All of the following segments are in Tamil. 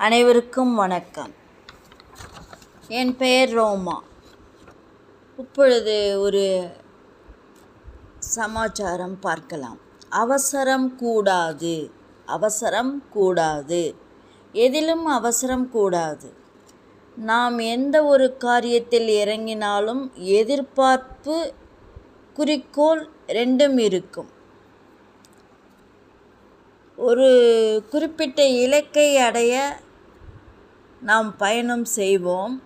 அனைவருக்கும் வணக்கம். என் பெயர் ரோமா. இப்பொழுது ஒரு சமாச்சாரம் பார்க்கலாம். அவசரம் கூடாது. அவசரம் கூடாது. எதிலும் அவசரம் கூடாது. நாம் எந்த ஒரு காரியத்தில் இறங்கினாலும் எதிர்பார்ப்பு குறிக்கோள் ரெண்டும் இருக்கும். ஒரு குறிப்பிட்ட இலக்கை அடைய நாம் பயணம் செய்வோம்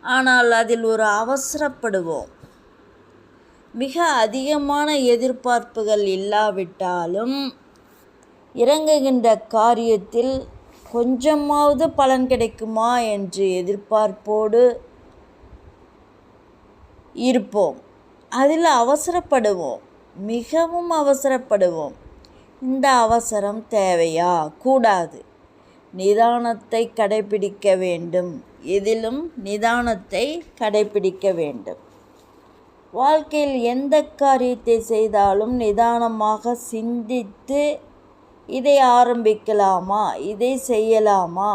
ஆனால் அதில் ஒரு அவசரப்படுவோம். மிக அதிகமான எதிர்பார்ப்புகள் இல்லாவிட்டாலும் இறங்குகின்ற காரியத்தில் கொஞ்சமாவது பலன் கிடைக்குமா என்று எதிர்பார்ப்போடு இருப்போம். அதில் அவசரப்படுவோம் மிகவும் அவசரப்படுவோம். இந்த அவசரம் தேவையா? கூடாது. நிதானத்தை கடைபிடிக்க வேண்டும். எதிலும் நிதானத்தை கடைபிடிக்க வேண்டும். வாழ்க்கையில் எந்த காரியத்தை செய்தாலும் நிதானமாக சிந்தித்து இதை ஆரம்பிக்கலாமா? இதை செய்யலாமா?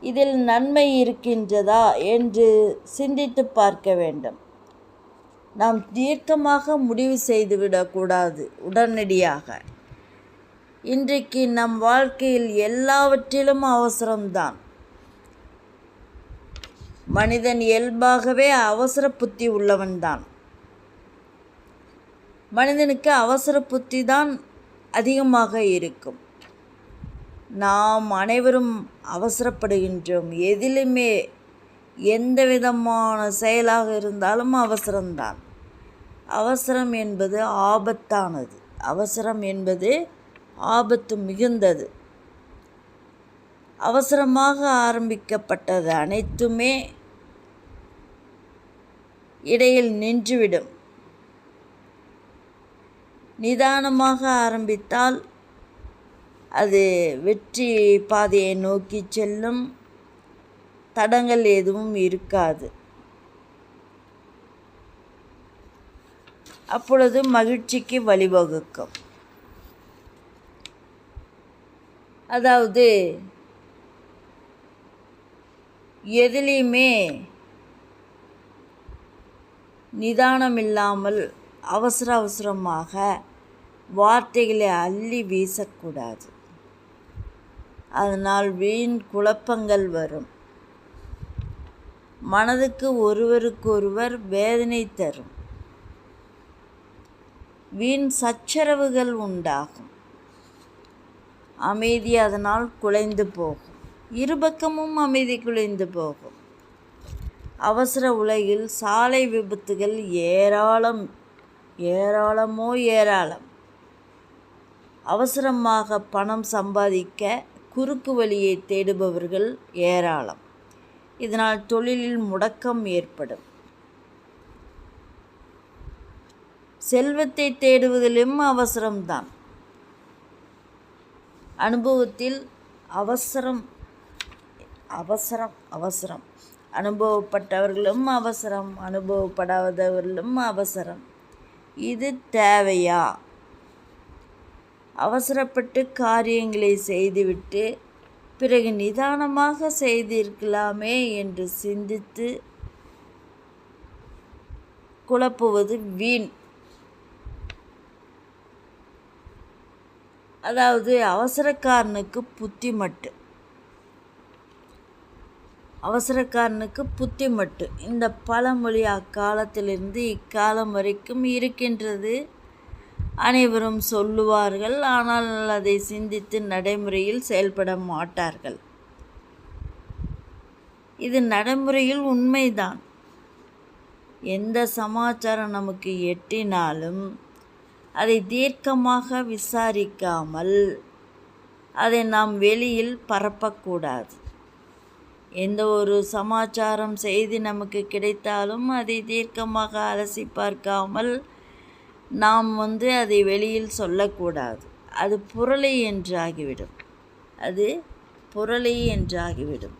இதில் நன்மை இருக்கின்றதா? என்று சிந்தித்து பார்க்க வேண்டும். நாம் தீர்க்கமாக முடிவு செய்துவிடக்கூடாது உடனடியாக. இன்றைக்கு நம் வாழ்க்கையில் எல்லாவற்றிலும் அவசரம்தான். மனிதன் இயல்பாகவே அவசர புத்தி உள்ளவன்தான். மனிதனுக்கு அவசர புத்தி தான் அதிகமாக இருக்கும். நாம் அனைவரும் அவசரப்படுகின்றோம். எதிலுமே எந்த விதமான செயலாக இருந்தாலும் அவசரம்தான். அவசரம் என்பது ஆபத்தானது. அவசரம் என்பது ஆபத்து மிகுந்தது. அவசரமாக ஆரம்பிக்கப்பட்டது அனைத்துமே இடையில் நின்றுவிடும். நிதானமாக ஆரம்பித்தால் அது வெற்றி பாதையை நோக்கி செல்லும் தடங்கள் எதுவும் இருக்காது. அப்பொழுது மகிழ்ச்சிக்கு வழிவகுக்கும். அதாவது எதுலேயுமே நிதானம் இல்லாமல் அவசர அவசரமாக வார்த்தைகளை அள்ளி வீசக்கூடாது. அதனால் வீண் குழப்பங்கள் வரும். மனதுக்கு ஒருவருக்கொருவர் வேதனை தரும். வீண் சச்சரவுகள் உண்டாகும். அமைதி அதனால் குலைந்து போகும். இருபக்கமும் அமைதி குலைந்து போகும். அவசர உலகில் சாலை விபத்துகள் ஏராளம் ஏராளமோ ஏராளம். அவசரமாக பணம் சம்பாதிக்க குறுக்கு வழியை தேடுபவர்கள் ஏராளம். இதனால் தொழிலில் முடக்கம் ஏற்படும். செல்வத்தை தேடுவதிலும் அவசரம்தான். அனுபவத்தில் அவசரம் அவசரம் அவசரம். அனுபவப்பட்டவர்களும் அவசரம் அனுபவப்படாதவர்களும் அவசரம். இது தேவையா? அவசரப்பட்டு காரியங்களை செய்துவிட்டு பிறகு நிதானமாக செய்திருக்கலாமே என்று சிந்தித்து குழப்புவது வீண். அதாவது அவசரக்காரனுக்கு புத்தி மட்டு அவசரக்காரனுக்கு புத்தி மட்டு இந்த பழமொழி அக்காலத்திலிருந்து இக்காலம் வரைக்கும் இருக்கின்றது. அனைவரும் சொல்லுவார்கள் ஆனால் அதை சிந்தித்து நடைமுறையில் செயல்பட மாட்டார்கள். இது நடைமுறையில் உண்மைதான். எந்த சமாச்சாரம் நமக்கு எட்டினாலும் அதை தீர்க்கமாக விசாரிக்காமல் அதை நாம் வெளியில் பரப்பக்கூடாது. எந்த ஒரு சமாச்சாரம் செய்தி நமக்கு கிடைத்தாலும் அதை தீர்க்கமாக அலசி பார்க்காமல் நாம் வந்து அதை வெளியில் சொல்லக்கூடாது. அது புரளி என்றாகிவிடும். அது புரளி என்றாகிவிடும்.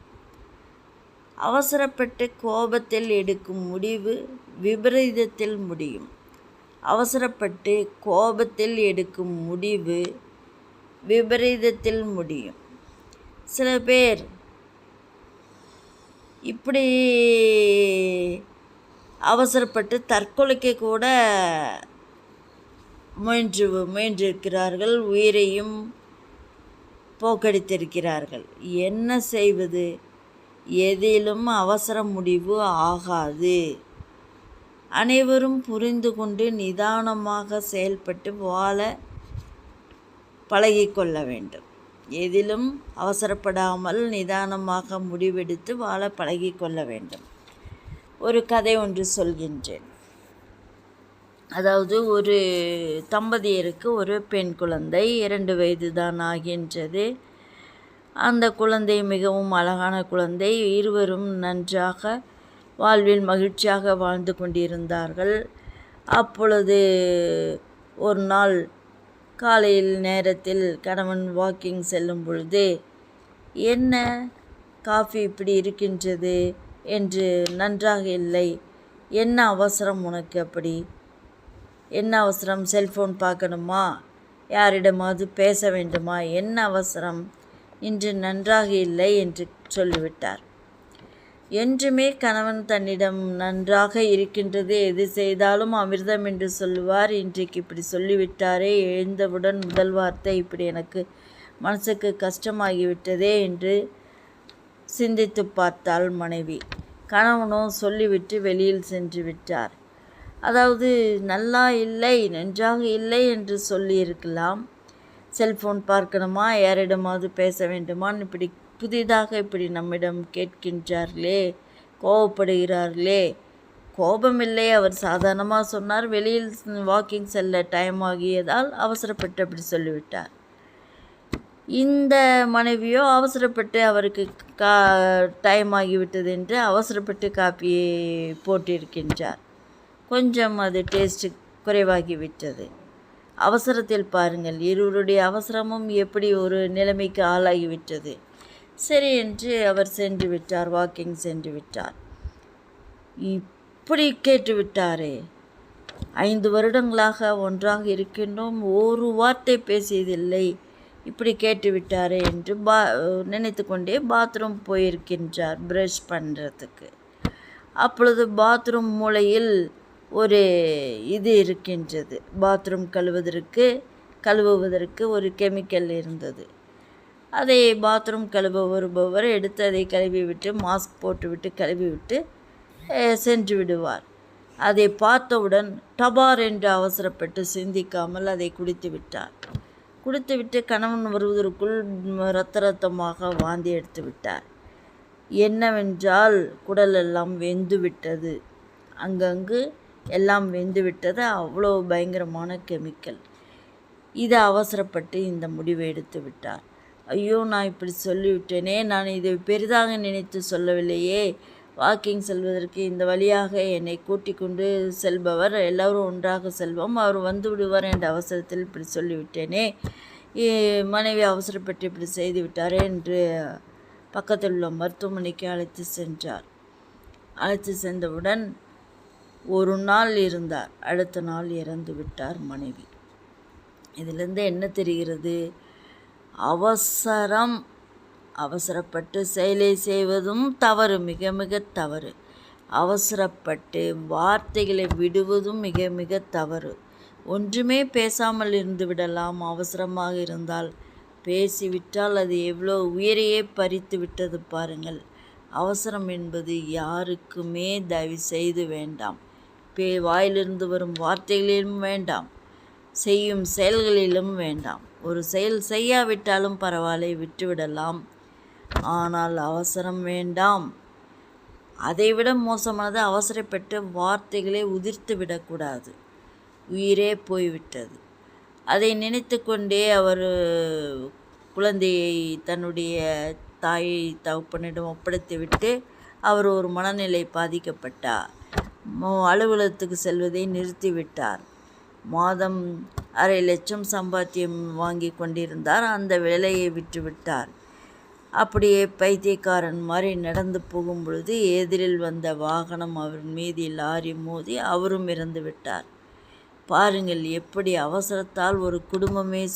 அவசரப்பட்டு கோபத்தில் எடுக்கும் முடிவு விபரீதத்தில் முடியும். அவசரப்பட்டு கோபத்தில் எடுக்கும் முடிவு விபரீதத்தில் முடியும். சில பேர் இப்படி அவசரப்பட்டு தற்கொலைக்கு கூட முயன்று முயன்றிருக்கிறார்கள். உயிரையும் போக்கடித்திருக்கிறார்கள். என்ன செய்வது? எதிலும் அவசர முடிவு ஆகாது. அனைவரும் புரிந்து கொண்டு நிதானமாக செயல்பட்டு வாழ பழகிக்கொள்ள வேண்டும். எதிலும் அவசரப்படாமல் நிதானமாக முடிவெடுத்து வாழ பழகிக்கொள்ள வேண்டும். ஒரு கதை ஒன்று சொல்கின்றேன். அதாவது ஒரு தம்பதியருக்கு ஒரு பெண் குழந்தை இரண்டு வயது தான் ஆகின்றது. அந்த குழந்தை மிகவும் அழகான குழந்தை. இருவரும் நன்றாக வாழ்வில் மகிழ்ச்சியாக வாழ்ந்து கொண்டிருந்தார்கள். அப்பொழுது ஒரு நாள் காலையில் நேரத்தில் கணவன் வாக்கிங் செல்லும் பொழுது என்ன? காஃபி இப்படி இருக்கின்றது? என்று நன்றாக இல்லை. என்ன அவசரம் உனக்கு அப்படி? என்ன அவசரம்? செல்ஃபோன் பார்க்கணுமா? யாரிடமாவது பேச வேண்டுமா? என்ன அவசரம்? இன்று நன்றாக இல்லை என்று சொல்லிவிட்டார். என்றுமே கணவன் தன்னிடம் நன்றாக இருக்கின்றது எது செய்தாலும் அமிர்தம் என்று சொல்லுவார். இன்றைக்கு இப்படி சொல்லிவிட்டாரே எழுந்தவுடன் முதல் வார்த்தை இப்படி எனக்கு மனசுக்கு கஷ்டமாகிவிட்டதே என்று சிந்தித்து பார்த்தாள் மனைவி. கணவனும் சொல்லிவிட்டு வெளியில் சென்று விட்டார். அதாவது நல்லா இல்லை நன்றாக இல்லை என்று சொல்லியிருக்கலாம். செல்ஃபோன் பார்க்கணுமா? யாரிடமாவது பேச வேண்டுமான்னு இப்படி புதிதாக இப்படி நம்மிடம் கேட்கின்றார்களே கோவப்படுகிறார்களே. கோபமில்லை அவர் சாதாரணமாக சொன்னார். வெளியில் வாக்கிங் செல்ல டைம் ஆகியதால் அவசரப்பட்டு அப்படி சொல்லிவிட்டார். இந்த மனைவியோ அவசரப்பட்டு அவருக்கு கா டைம் ஆகிவிட்டது என்று அவசரப்பட்டு காப்பியை போட்டிருக்கின்றார். கொஞ்சம் அது டேஸ்ட்டு குறைவாகிவிட்டது. அவசரத்தில் பாருங்கள் இருவருடைய அவசரமும் எப்படி ஒரு நிலைமைக்கு ஆளாகிவிட்டது. சரி என்று அவர் சென்று விட்டார் வாக்கிங் சென்று விட்டார். இப்படி கேட்டு விட்டாரே. ஐந்து வருடங்களாக ஒன்றாக இருக்கின்றோம் ஒரு வார்த்தை பேசியதில்லை. இப்படி கேட்டு விட்டாரே என்று பா நினைத்து கொண்டே பாத்ரூம் போயிருக்கின்றார் ப்ரஷ் பண்ணுறதுக்கு அப்பொழுது பாத்ரூம் மூலையில் ஒரு இது இருக்கின்றது. பாத்ரூம் கழுவதற்கு கழுவுவதற்கு ஒரு கெமிக்கல் இருந்தது. அதை பாத்ரூம் கழுவ வருபவர் எடுத்து அதை கழுவி விட்டு மாஸ்க் போட்டுவிட்டு கழுவிவிட்டு சென்று விடுவார். அதை பார்த்தவுடன் டபார் என்று அவசரப்பட்டு சிந்திக்காமல் அதை குடித்து விட்டார். குடித்துவிட்டு கணவன் வருவதற்குள் ரத்த ரத்தமாக வாந்தி எடுத்து விட்டார். என்னவென்றால் குடல் எல்லாம் வெந்து விட்டது. அங்கங்கு எல்லாம் வெந்து விட்டது. அவ்வளோ பயங்கரமான கெமிக்கல் இதை அவசரப்பட்டு இந்த முடிவை எடுத்து விட்டார். ஐயோ நான் இப்படி சொல்லிவிட்டேனே. நான் இதை பெரிதாக நினைத்து சொல்லவில்லையே. வாக்கிங் செல்வதற்கு இந்த வழியாக என்னை கூட்டிக் கொண்டு செல்பவர். எல்லோரும் ஒன்றாக செல்வோம். அவர் வந்து விடுவார் என்ற அவசரத்தில் இப்படி சொல்லிவிட்டேனே. மனைவி அவசரப்பட்டு இப்படி செய்துவிட்டார் என்று பக்கத்தில் உள்ள மருத்துவமனைக்கு அழைத்து சென்றார். அழைத்து சென்றவுடன் ஒரு நாள் இருந்தார். அடுத்த நாள் இறந்து விட்டார் மனைவி. இதிலிருந்து என்ன தெரிகிறது? அவசரம். அவசரப்பட்டு செயலை செய்வதும் தவறு மிக மிக தவறு. அவசரப்பட்டு வார்த்தைகளை விடுவதும் மிக மிக தவறு. ஒன்றுமே பேசாமல் இருந்து விடலாம் அவசரமாக இருந்தால். பேசிவிட்டால் அது எவ்வளோ உயிரையே பறித்து விட்டது பாருங்கள். அவசரம் என்பது யாருக்குமே தயவு செய்து வேண்டாம். பே வாயிலிருந்து வரும் வார்த்தைகளிலும் வேண்டாம். செய்யும் செயல்களிலும் வேண்டாம். ஒரு செயல் செய்யாவிட்டாலும் பரவாயில்லை விட்டுவிடலாம். ஆனால் அவசரம் வேண்டாம். அதைவிட மோசமானது அவசரப்பட்டு வார்த்தைகளை உதிர்த்து விடக்கூடாது. உயிரே போய்விட்டது. அதை நினைத்து கொண்டே அவர் குழந்தையை தன்னுடைய தாயை தகப்பனிடம் ஒப்படைத்துவிட்டு அவர் ஒரு மனநிலை பாதிக்கப்பட்டார். அலுவலகத்துக்கு செல்வதை நிறுத்திவிட்டார். மாதம் அரை லட்சம் சம்பாத்தியம் வாங்கி கொண்டிருந்தார். அந்த வேலையை விட்டுவிட்டார் அப்படியே பைத்தியக்காரன் மாதிரி நடந்து போகும் பொழுது எதிரில் வந்த வாகனம் அவர் மீது லாரி மோதி அவரும் இறந்து விட்டார். பாருங்கள் எப்படி அவசரத்தால் ஒரு குடும்பமே